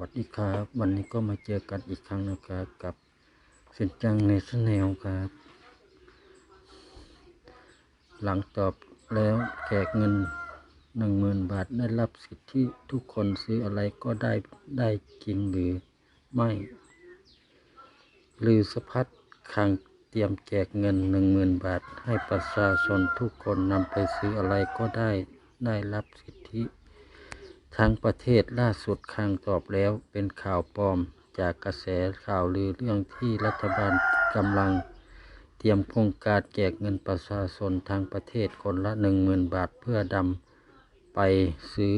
วัสดีครับ วันนี้ก็มาเจอกันอีกครั้งนะครับกับเส้นจังในชแนลครับ หลังตอบแล้วแจกเงินหนึ่งหมื่นบาทได้รับสิทธิทุกคนซื้ออะไรก็ได้ได้จริงหรือไม่ หรือสะพัดคางเตรียมแจกเงินหนึ่งหมื่นบาท ให้ประชาชนทุกคนนำไปซื้ออะไรก็ได้ได้รับสิทธิ ทั้งประเทศล่าสุดคางตอบแล้วเป็นข่าวปลอมจากกระแสข่าวลือเรื่องที่รัฐบาลกำลังเตรียมโครงการแจกเงินประชาชนทางประเทศคนละหนึ่งหมื่นบาทเพื่อดำไปซื้อ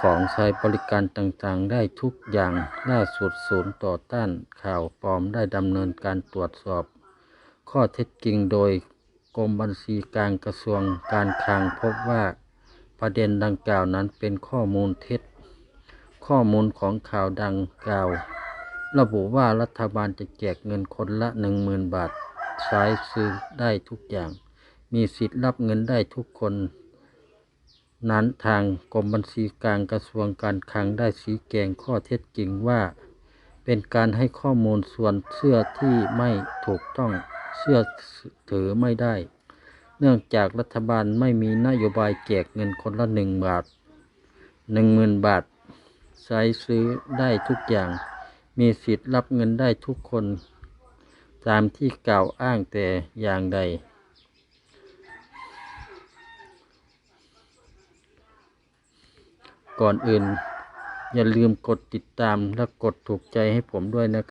ของใช้บริการต่างๆ ได้ทุกอย่างล่าสุดศูนย์ต่อต้านข่าวปลอมได้ดำเนินการตรวจสอบ ข้อเท็จจริงโดยกรมบัญชีกลางกระทรวงการคลังพบว่า ประเด็นดังกล่าวนั้นเป็นข้อมูลเท็จ ข้อมูลของข่าวดังกล่าว ระบุว่ารัฐบาลจะแจกเงินคนละหนึ่งหมื่นบาทใช้ซื้อได้ทุกอย่าง มีสิทธิ์รับเงินได้ทุกคน นั้นทางกรมบัญชีกลางกระทรวงการคลังได้ชี้แจงข้อเท็จจริงว่า เป็นการให้ข้อมูลส่วนเชื่อที่ไม่ถูกต้องเชื่อถือไม่ได้ เนื่องจากรัฐบาลไม่มีนโยบายแจกเงินคนละหนึ่งบาทหนึ่งหมื่นบาท ใช้ซื้อได้ทุกอย่าง มีสิทธิ์รับเงินได้ทุกคน ตามที่กล่าวอ้างแต่อย่างใด ก่อนอื่น อย่าลืมกดติดตามและกดถูกใจให้ผมด้วยนะ